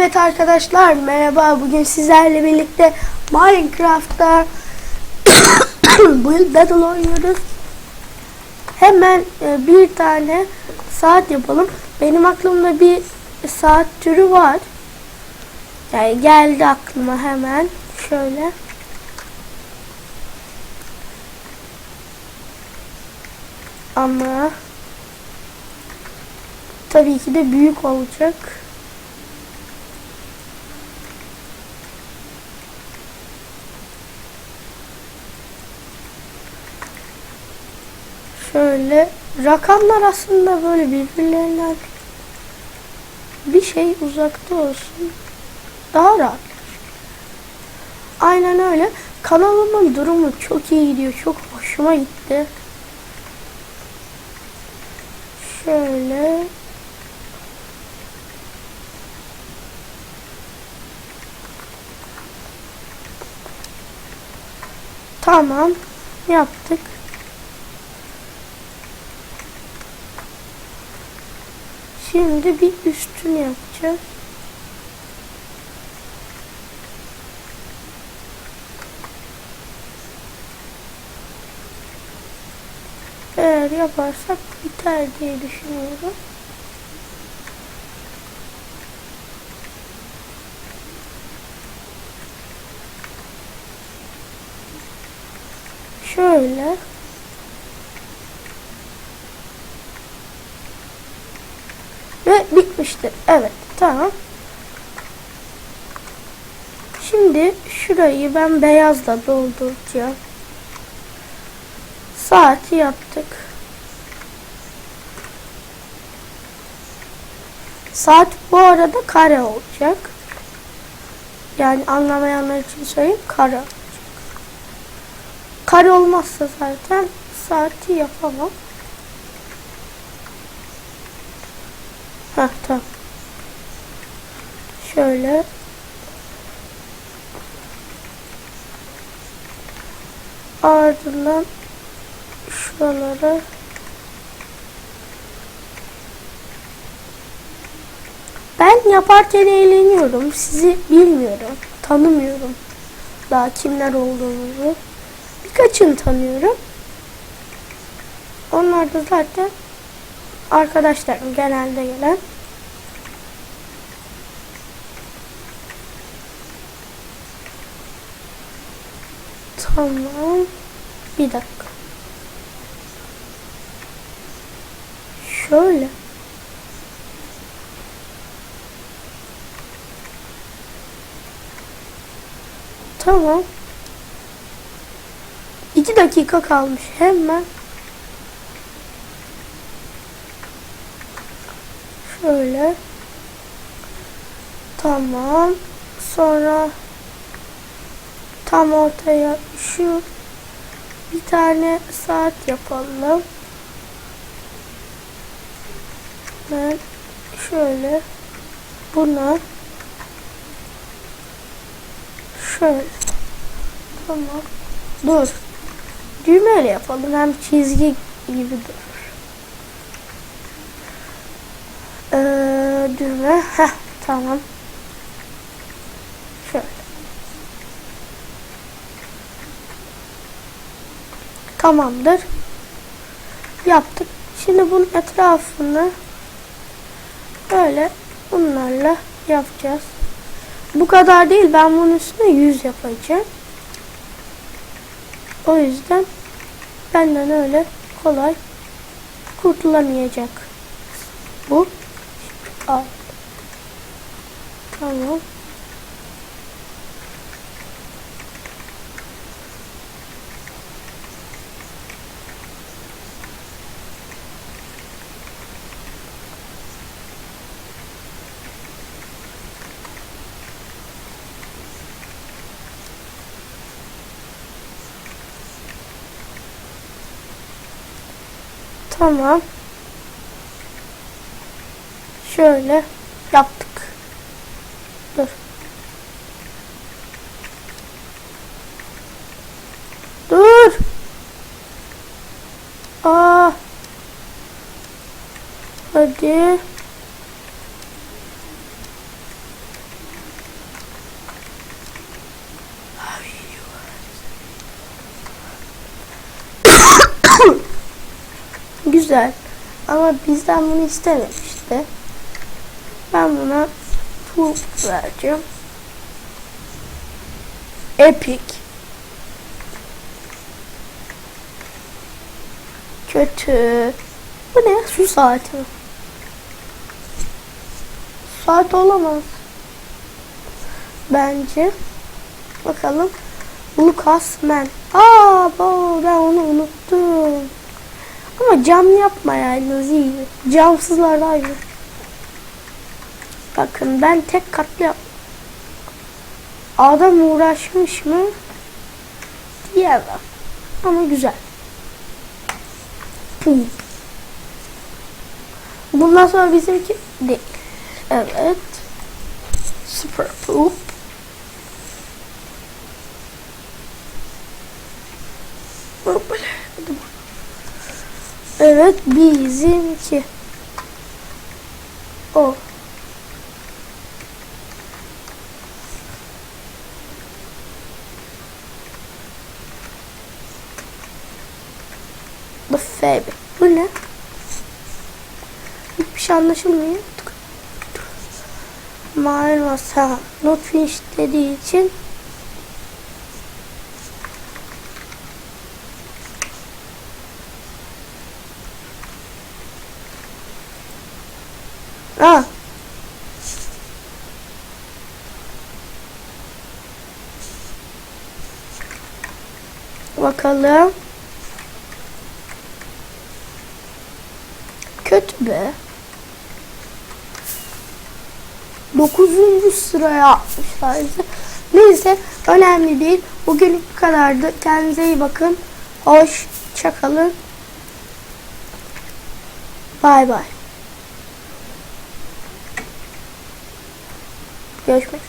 Evet arkadaşlar merhaba bugün sizlerle birlikte Minecraft'ta Build Battle oynuyoruz. Hemen e, bir tane saat yapalım. Benim aklımda bir saat türü var. Yani geldi aklıma hemen. Şöyle. Ama tabii ki de büyük olacak. Şöyle rakamlar aslında böyle birbirlerinden bir şey uzakta olsun. Daha rahat. Aynen öyle. Kanalımın durumu çok iyi gidiyor. Çok hoşuma gitti. Şöyle Tamam. Yaptık. Şimdi bir üstünü yapacağız. Eğer yaparsak biter diye düşünüyorum. Şöyle. Ve bitmiştir. Evet tamam. Şimdi şurayı ben beyazla dolduracağım. Saati yaptık. Saat bu arada kare olacak. Yani anlamayanlar için söyleyeyim kare olacak. Kare olmazsa zaten saati yapamam. Tamam. Şöyle. Ardından şuralara Ben yaparken eğleniyorum. Sizi bilmiyorum. Tanımıyorum. Daha kimler olduğunuzu. Birkaçını tanıyorum. Onlar da zaten arkadaşlarım genelde gelen. Tamam. Bir dakika. Şöyle. Tamam. İki dakika kalmış. Hemen Şöyle. Tamam. Sonra tam ortaya şu bir tane saat yapalım. Ben şöyle buna şöyle tamam dur düğmeyle yapalım hem çizgi gibi durur. Ee, düğme. Heh, tamam. Şöyle. Tamamdır. Yaptık. Şimdi bunun etrafını böyle bunlarla yapacağız. Bu kadar değil. Ben bunun üstüne yüz yapacağım. O yüzden benden öyle kolay kurtulamayacak. Bu Al. Tamam. Tamam. Şöyle yaptık. Dur. Dur. Aa. Hadi. Güzel. Ama bizden bunu istememişti. Ben buna tu vereceğim. Epic. Kötü. Bu ne? Su saati? Saat olamaz. Bence. Bakalım. Lucas Man. Aa, ben onu unuttum. Ama cam yapmayaydınız iyi. Camsızlar daha iyi. Bakın ben tek katlı yap. Adam uğraşmış mı? Diyemem. Ama güzel. Pum. Bundan sonra bizimki değil. Evet. Super poop. Böyle. Evet bizimki. O. Bu F. Bu ne? Hiçbir şey anlaşılmıyor. Mail. Not finish dediği için Aa. Bakalım. Kötü be. Dokuzuncu sıraya atmışlar bizi. Neyse önemli değil. Bugün bu kadardı. Kendinize iyi bakın. Hoşça kalın. Bay bay. Görüşmek üzere.